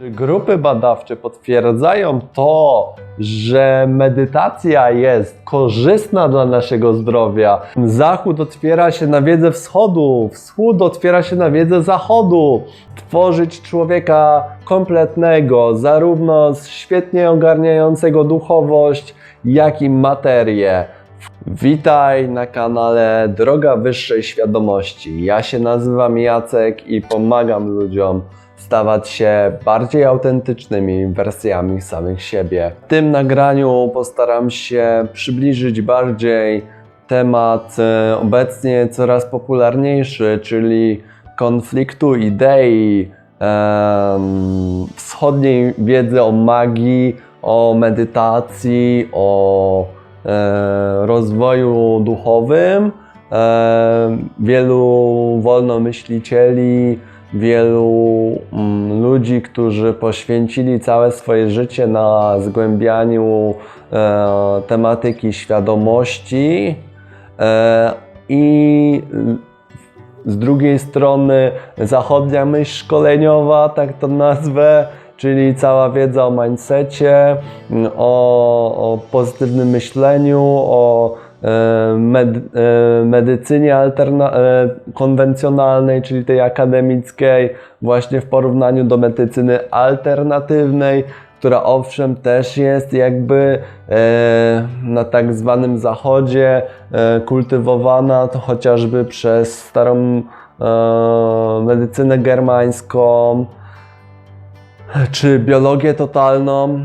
Grupy badawcze potwierdzają to, że medytacja jest korzystna dla naszego zdrowia. Zachód otwiera się na wiedzę wschodu, wschód otwiera się na wiedzę zachodu. Tworzyć człowieka kompletnego, zarówno świetnie ogarniającego duchowość, jak i materię. Witaj na kanale Droga Wyższej Świadomości. Ja się nazywam Jacek i pomagam ludziom stawać się bardziej autentycznymi wersjami samych siebie. W tym nagraniu postaram się przybliżyć bardziej temat e, obecnie coraz popularniejszy, czyli konfliktu idei, wschodniej wiedzy o magii, o medytacji, o e, rozwoju duchowym. E, wielu wolnomyślicieli, wielu mm, ludzi, którzy poświęcili całe swoje życie na zgłębianiu e, tematyki świadomości e, i z drugiej strony zachodnia myśl szkoleniowa, tak to nazwę, czyli cała wiedza o mindsetie, mm, o, o pozytywnym myśleniu, o e, med, e, medycynie alterna, e, konwencjonalnej, czyli tej akademickiej, właśnie w porównaniu do medycyny alternatywnej, która owszem też jest jakby na tak zwanym zachodzie kultywowana, to chociażby przez starą medycynę germańską, czy biologię totalną.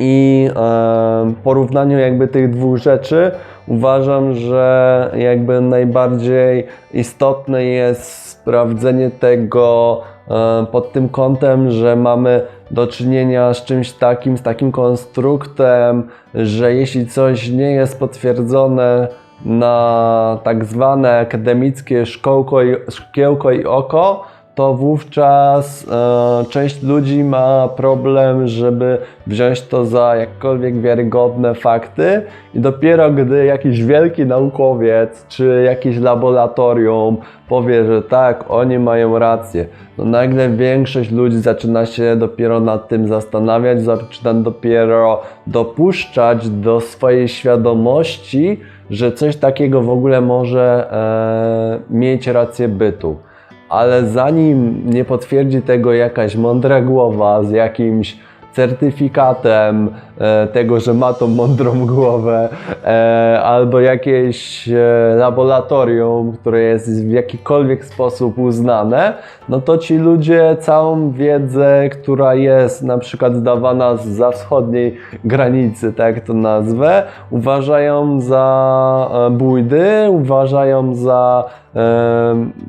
I e, porównaniu jakby tych dwóch rzeczy uważam, że jakby najbardziej istotne jest sprawdzenie tego e, pod tym kątem, że mamy do czynienia z czymś takim, z takim konstruktem, że jeśli coś nie jest potwierdzone na tak zwane akademickie szkołko i, szkiełko i oko, to wówczas e, część ludzi ma problem, żeby wziąć to za jakkolwiek wiarygodne fakty i dopiero gdy jakiś wielki naukowiec czy jakieś laboratorium powie, że tak, oni mają rację, to nagle większość ludzi zaczyna się dopiero nad tym zastanawiać, zaczyna dopiero dopuszczać do swojej świadomości, że coś takiego w ogóle może e, mieć rację bytu ale zanim nie potwierdzi tego jakaś mądra głowa z jakimś certyfikatem e, tego, że ma tą mądrą głowę, e, albo jakieś e, laboratorium, które jest w jakikolwiek sposób uznane, no to ci ludzie całą wiedzę, która jest na przykład zdawana za wschodniej granicy, tak to nazwę, uważają za bójdy, uważają za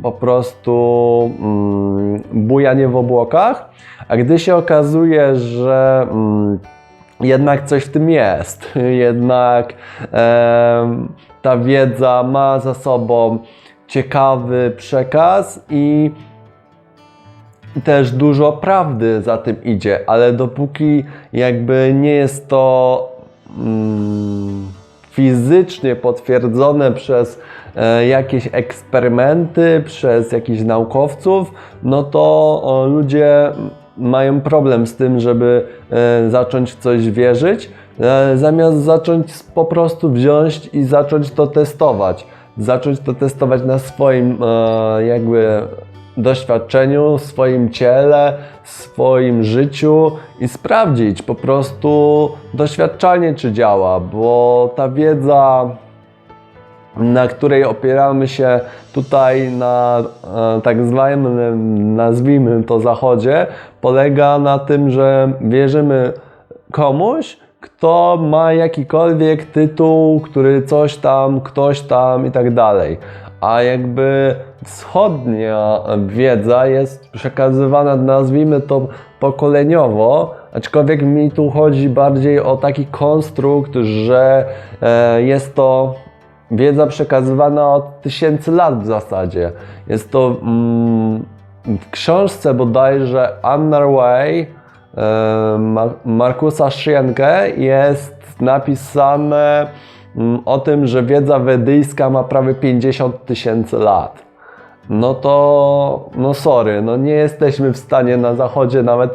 po prostu mm, bujanie w obłokach, a gdy się okazuje, że mm, jednak coś w tym jest, jednak em, ta wiedza ma za sobą ciekawy przekaz i też dużo prawdy za tym idzie, ale dopóki jakby nie jest to mm, fizycznie potwierdzone przez e, jakieś eksperymenty, przez jakichś naukowców, no to ludzie mają problem z tym, żeby e, zacząć w coś wierzyć, e, zamiast zacząć po prostu wziąć i zacząć to testować. Zacząć to testować na swoim e, jakby doświadczeniu, swoim ciele, swoim życiu i sprawdzić po prostu doświadczalnie, czy działa, bo ta wiedza, na której opieramy się tutaj na e, tak zwanym, nazwijmy to zachodzie, polega na tym, że wierzymy komuś, kto ma jakikolwiek tytuł, który coś tam, ktoś tam i tak dalej. A jakby wschodnia wiedza jest przekazywana, nazwijmy to pokoleniowo, aczkolwiek mi tu chodzi bardziej o taki konstrukt, że e, jest to wiedza przekazywana od tysięcy lat w zasadzie. Jest to mm, w książce bodajże Another Way e, Ma- Markusa Schienke jest napisane mm, o tym, że wiedza wedyjska ma prawie 50 tysięcy lat. no to no sorry, no nie jesteśmy w stanie na zachodzie nawet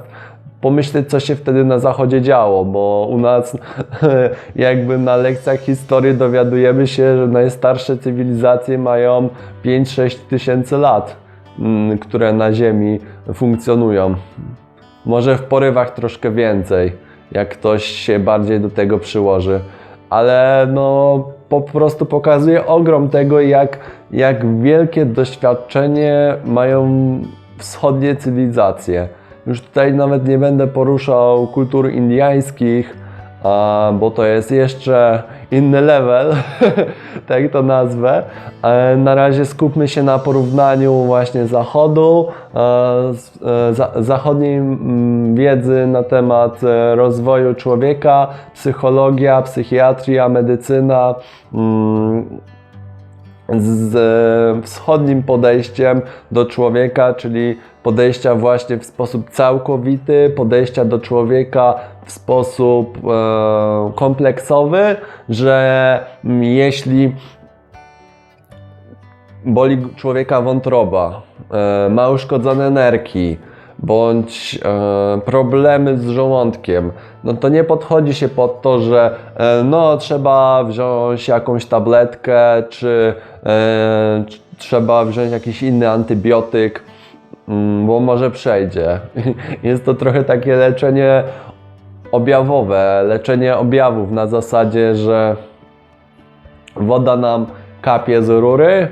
pomyśleć, co się wtedy na zachodzie działo, bo u nas jakby na lekcjach historii dowiadujemy się, że najstarsze cywilizacje mają 5-6 tysięcy lat, mm, które na Ziemi funkcjonują. Może w porywach troszkę więcej, jak ktoś się bardziej do tego przyłoży, ale no po prostu pokazuje ogrom tego, jak, jak wielkie doświadczenie mają wschodnie cywilizacje. Już tutaj nawet nie będę poruszał kultur indiańskich, bo to jest jeszcze inny level, tak to nazwę. E, Na razie skupmy się na porównaniu właśnie zachodu, e, e, za, zachodniej mm, wiedzy na temat rozwoju człowieka, psychologia, psychiatria, medycyna. mm, z wschodnim podejściem do człowieka, czyli podejścia właśnie w sposób całkowity, podejścia do człowieka w sposób e, kompleksowy, że jeśli boli człowieka wątroba, e, ma uszkodzone nerki, bądź e, problemy z żołądkiem, no to nie podchodzi się pod to, że e, no trzeba wziąć jakąś tabletkę, czy e, tr- trzeba wziąć jakiś inny antybiotyk, bo może przejdzie. Jest to trochę takie leczenie objawowe, leczenie objawów na zasadzie, że woda nam kapie z rury,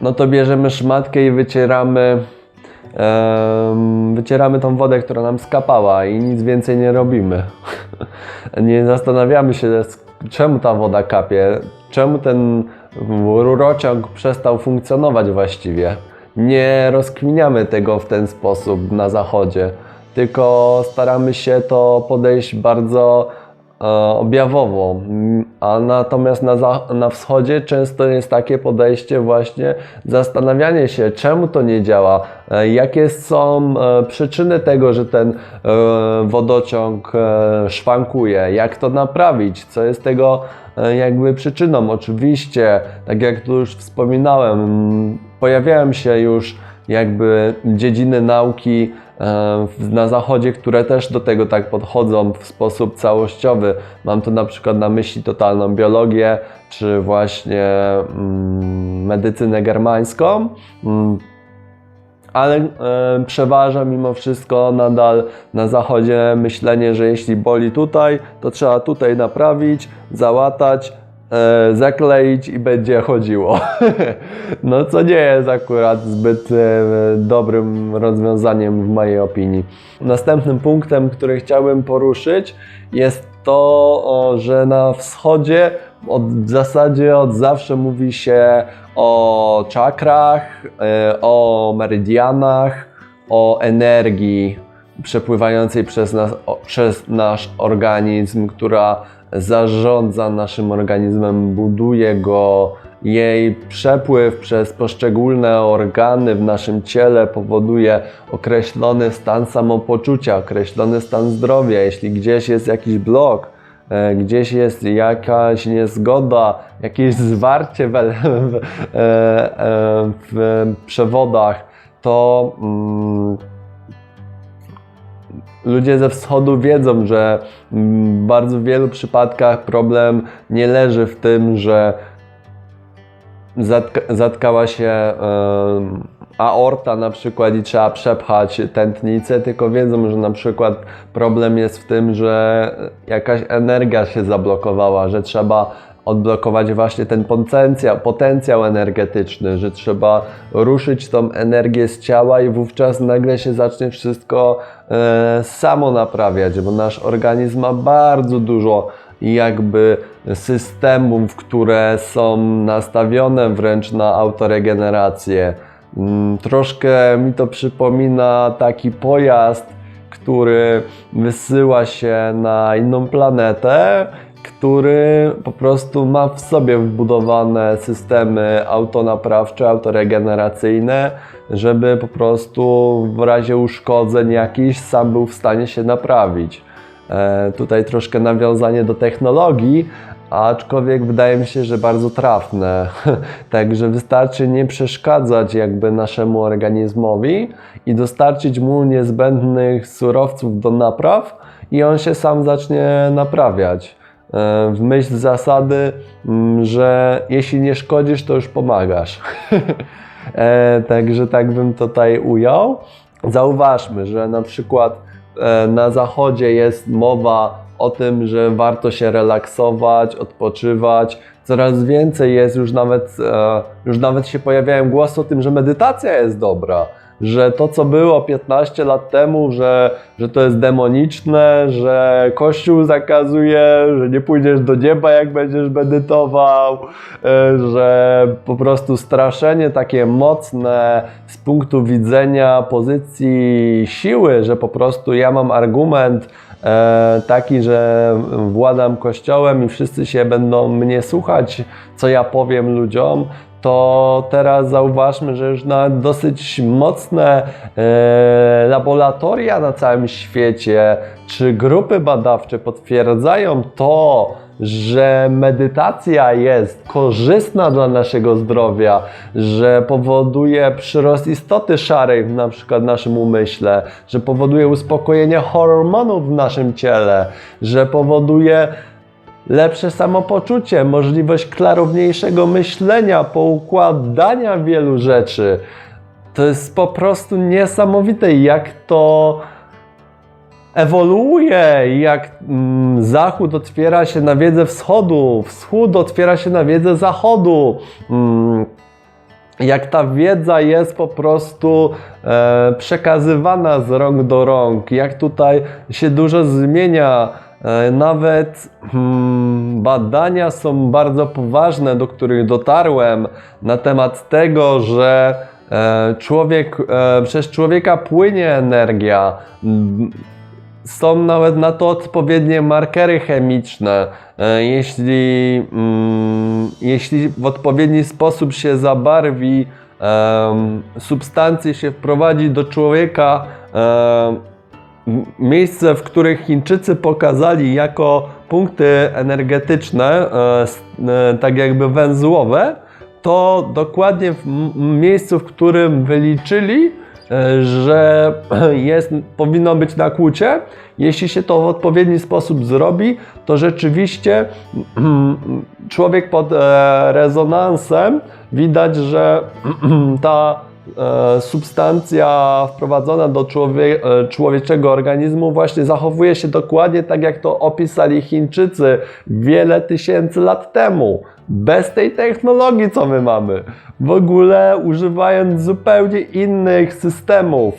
no to bierzemy szmatkę i wycieramy, wycieramy tą wodę, która nam skapała i nic więcej nie robimy. nie zastanawiamy się, czemu ta woda kapie, czemu ten rurociąg przestał funkcjonować właściwie. Nie rozkminiamy tego w ten sposób na zachodzie, tylko staramy się to podejść bardzo objawowo, Mm, a natomiast na, na wschodzie często jest takie podejście właśnie zastanawianie się, czemu to nie działa, e, jakie są e, przyczyny tego, że ten e, wodociąg e, szwankuje, jak to naprawić, co jest tego e, jakby przyczyną. Oczywiście, tak jak tu już wspominałem, pojawiają się już jakby dziedziny nauki e, na zachodzie, które też do tego tak podchodzą w sposób całościowy. Mam tu na przykład na myśli totalną biologię, czy właśnie mm, medycynę germańską. Mm, ale przeważa mimo wszystko nadal na zachodzie myślenie, że jeśli boli tutaj, to trzeba tutaj naprawić, załatać, e, zakleić i będzie chodziło. no co nie jest akurat zbyt e, dobrym rozwiązaniem w mojej opinii. Następnym punktem, który chciałbym poruszyć jest to, o, że na wschodzie od, w zasadzie od zawsze mówi się o czakrach, e, o meridianach, o energii przepływającej przez, nas, o, przez nasz organizm, która zarządza naszym organizmem, buduje go. Jej przepływ przez poszczególne organy w naszym ciele powoduje określony stan samopoczucia, określony stan zdrowia. Jeśli gdzieś jest jakiś blok, e, gdzieś jest jakaś niezgoda, jakieś zwarcie w, w, e, e, w przewodach, to mm, ludzie ze wschodu wiedzą, że w bardzo wielu przypadkach problem nie leży w tym, że zatka, zatkała się aorta na przykład i trzeba przepchać tętnicę, tylko wiedzą, że na przykład problem jest w tym, że jakaś energia się zablokowała, że trzeba odblokować właśnie ten potencjał, potencjał energetyczny, że trzeba ruszyć tą energię z ciała i wówczas nagle się zacznie wszystko e, samo naprawiać, bo nasz organizm ma bardzo dużo jakby systemów, które są nastawione wręcz na autoregenerację. Mm, Troszkę mi to przypomina taki pojazd, który wysyła się na inną planetę, który po prostu ma w sobie wbudowane systemy autonaprawcze, autoregeneracyjne, żeby po prostu w razie uszkodzeń jakichś sam był w stanie się naprawić. E, tutaj troszkę nawiązanie do technologii, aczkolwiek wydaje mi się, że bardzo trafne. Także wystarczy nie przeszkadzać jakby naszemu organizmowi i dostarczyć mu niezbędnych surowców do napraw i on się sam zacznie naprawiać. E, W myśl zasady, mm, że jeśli nie szkodzisz, to już pomagasz. E, Także tak bym tutaj ujął. Zauważmy, że na przykład e, na zachodzie jest mowa o tym, że warto się relaksować, odpoczywać. Coraz więcej jest już nawet, już nawet się pojawiają głosy o tym, że medytacja jest dobra. Że to, co było 15 lat temu, że, że to jest demoniczne, że Kościół zakazuje, że nie pójdziesz do nieba, jak będziesz medytował, e, że po prostu straszenie takie mocne z punktu widzenia pozycji siły, że po prostu ja mam argument e, taki, że władam Kościołem i wszyscy się będą mnie słuchać, co ja powiem ludziom, to teraz zauważmy, że już na dosyć mocne e, laboratoria na całym świecie czy grupy badawcze potwierdzają to, że medytacja jest korzystna dla naszego zdrowia, że powoduje przyrost istoty szarej w na przykład naszym umyśle, że powoduje uspokojenie hormonów w naszym ciele, że powoduje lepsze samopoczucie, możliwość klarowniejszego myślenia, poukładania wielu rzeczy. To jest po prostu niesamowite, jak to ewoluuje, jak mm, Zachód otwiera się na wiedzę Wschodu, Wschód otwiera się na wiedzę Zachodu. Mm, jak ta wiedza jest po prostu e, przekazywana z rąk do rąk, jak tutaj się dużo zmienia. E, Nawet hmm, badania są bardzo poważne, do których dotarłem na temat tego, że e, człowiek, e, przez człowieka płynie energia. Mm, Są nawet na to odpowiednie markery chemiczne. Jeśli, mm, jeśli w odpowiedni sposób się zabarwi, substancje się wprowadzi do człowieka, miejsce, w których Chińczycy pokazali jako punkty energetyczne, e, e, tak jakby węzłowe, to dokładnie w miejscu, w którym wyliczyli, e, że jest, powinno być nakłucie, jeśli się to w odpowiedni sposób zrobi, to rzeczywiście człowiek pod rezonansem widać, że ta substancja wprowadzona do człowie, e, człowieczego organizmu właśnie zachowuje się dokładnie tak, jak to opisali Chińczycy wiele tysięcy lat temu. Bez tej technologii, co my mamy. W ogóle używając zupełnie innych systemów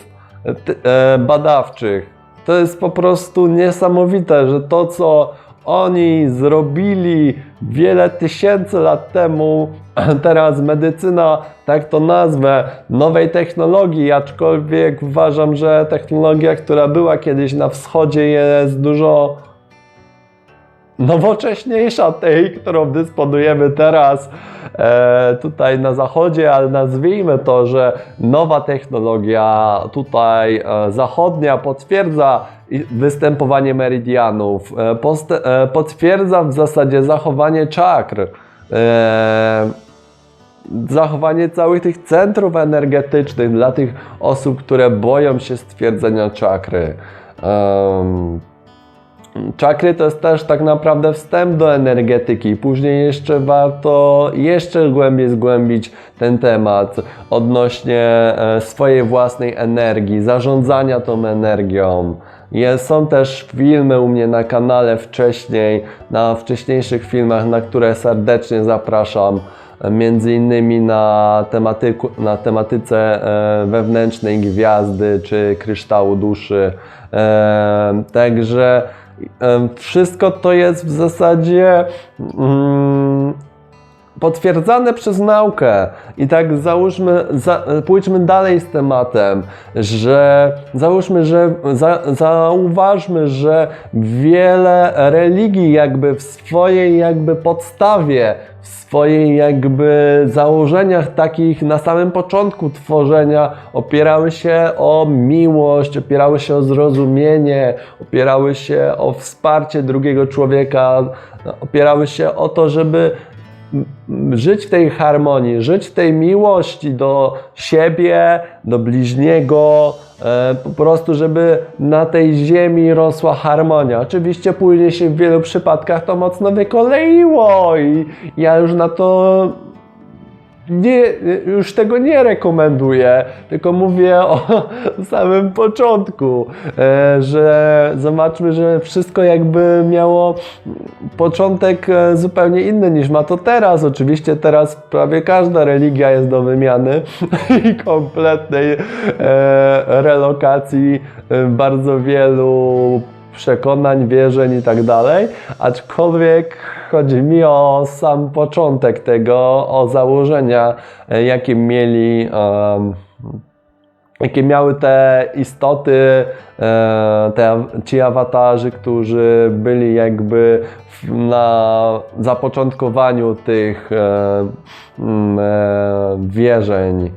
e, e, badawczych. To jest po prostu niesamowite, że to, co oni zrobili wiele tysięcy lat temu, teraz medycyna, tak to nazwę, nowej technologii, aczkolwiek uważam, że technologia, która była kiedyś na wschodzie, jest dużo nowocześniejsza tej, którą dysponujemy teraz e, tutaj na zachodzie, ale nazwijmy to, że nowa technologia tutaj e, zachodnia potwierdza występowanie meridianów, e, post- e, potwierdza w zasadzie zachowanie czakr. E, zachowanie całych tych centrów energetycznych dla tych osób, które boją się stwierdzenia czakry. Em, Czakry to jest też tak naprawdę wstęp do energetyki. Później jeszcze warto jeszcze głębiej zgłębić ten temat odnośnie e, swojej własnej energii, zarządzania tą energią. Są też filmy u mnie na kanale wcześniej, na wcześniejszych filmach, na które serdecznie zapraszam. Między innymi na, tematyku, na tematyce e, wewnętrznej gwiazdy czy kryształu duszy. E, także Wszystko to jest w zasadzie mm, potwierdzane przez naukę. I tak załóżmy, za, pójdźmy dalej z tematem, że załóżmy, że za, zauważmy, że wiele religii jakby w swojej jakby podstawie, w swojej jakby założeniach takich na samym początku tworzenia opierały się o miłość, opierały się o zrozumienie, opierały się o wsparcie drugiego człowieka, opierały się o to, żeby żyć w tej harmonii, żyć w tej miłości do siebie, do bliźniego, e, po prostu, żeby na tej ziemi rosła harmonia. Oczywiście później się w wielu przypadkach to mocno wykoleiło i ja już na to nie, już tego nie rekomenduję, tylko mówię o samym początku, e, że zobaczmy, że wszystko jakby miało początek e, zupełnie inny niż ma to teraz. Oczywiście teraz prawie każda religia jest do wymiany i kompletnej e, relokacji bardzo wielu przekonań, wierzeń i tak dalej, aczkolwiek chodzi mi o sam początek tego, o założenia, e, jakie mieli, em, jakie miały te istoty, e, te, ci awatarzy, którzy byli jakby na zapoczątkowaniu tych e, wierzeń.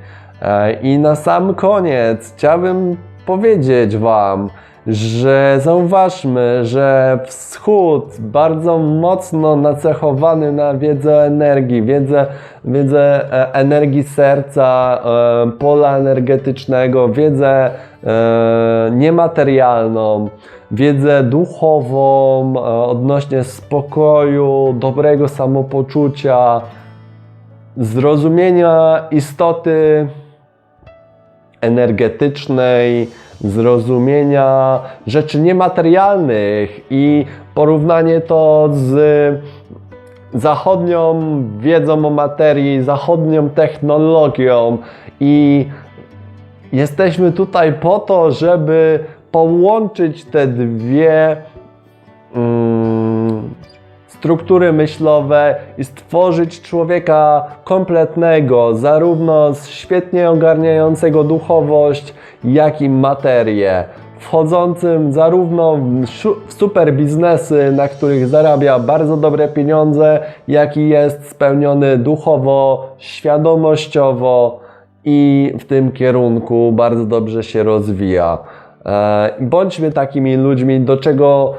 I na sam koniec chciałbym powiedzieć Wam, że zauważmy, że wschód bardzo mocno nacechowany na wiedzę o energii, wiedzę, wiedzę e, energii serca, e, pola energetycznego, wiedzę e, niematerialną, wiedzę duchową odnośnie spokoju, dobrego samopoczucia, zrozumienia istoty energetycznej, zrozumienia rzeczy niematerialnych i porównanie to z zachodnią wiedzą o materii, zachodnią technologią i jesteśmy tutaj po to, żeby połączyć te dwie mm, struktury myślowe i stworzyć człowieka kompletnego, zarówno świetnie ogarniającego duchowość, jak i materię. Wchodzącym zarówno w super biznesy, na których zarabia bardzo dobre pieniądze, jak i jest spełniony duchowo, świadomościowo i w tym kierunku bardzo dobrze się rozwija. E, Bądźmy takimi ludźmi, do czego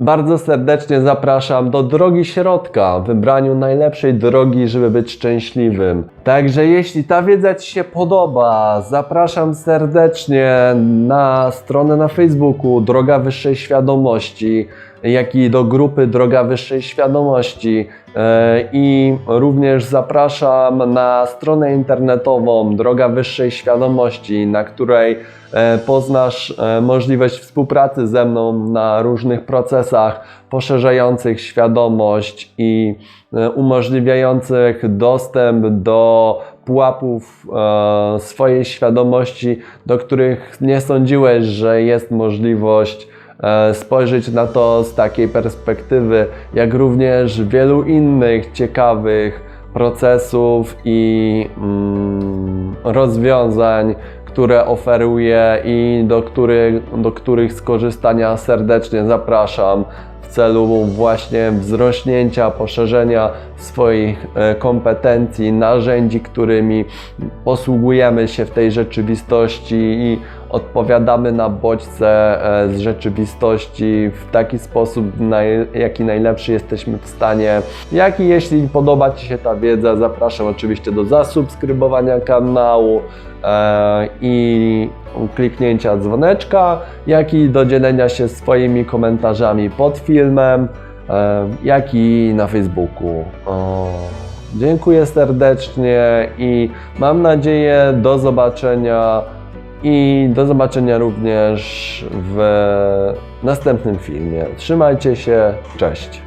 bardzo serdecznie zapraszam do drogi środka, wybraniu najlepszej drogi, żeby być szczęśliwym. Także jeśli ta wiedza Ci się podoba, zapraszam serdecznie na stronę na Facebooku Droga Wyższej Świadomości, jak i do grupy Droga Wyższej Świadomości. E, I również zapraszam na stronę internetową Droga Wyższej Świadomości, na której e, poznasz e, możliwość współpracy ze mną na różnych procesach poszerzających świadomość i umożliwiających dostęp do pułapów swojej świadomości, do których nie sądziłeś, że jest możliwość spojrzeć na to z takiej perspektywy, jak również wielu innych ciekawych procesów i mm, rozwiązań, które oferuję i do których, do których skorzystania serdecznie zapraszam w celu właśnie wzrośnięcia, poszerzenia swoich e, kompetencji, narzędzi, którymi posługujemy się w tej rzeczywistości i odpowiadamy na bodźce e, z rzeczywistości w taki sposób, jaki najlepszy jesteśmy w stanie. Jak i jeśli podoba Ci się ta wiedza, zapraszam oczywiście do zasubskrybowania kanału e, i kliknięcia dzwoneczka, jak i do dzielenia się swoimi komentarzami pod filmem, e, jak i na Facebooku. O, dziękuję serdecznie i mam nadzieję do zobaczenia i do zobaczenia również w następnym filmie. Trzymajcie się, cześć.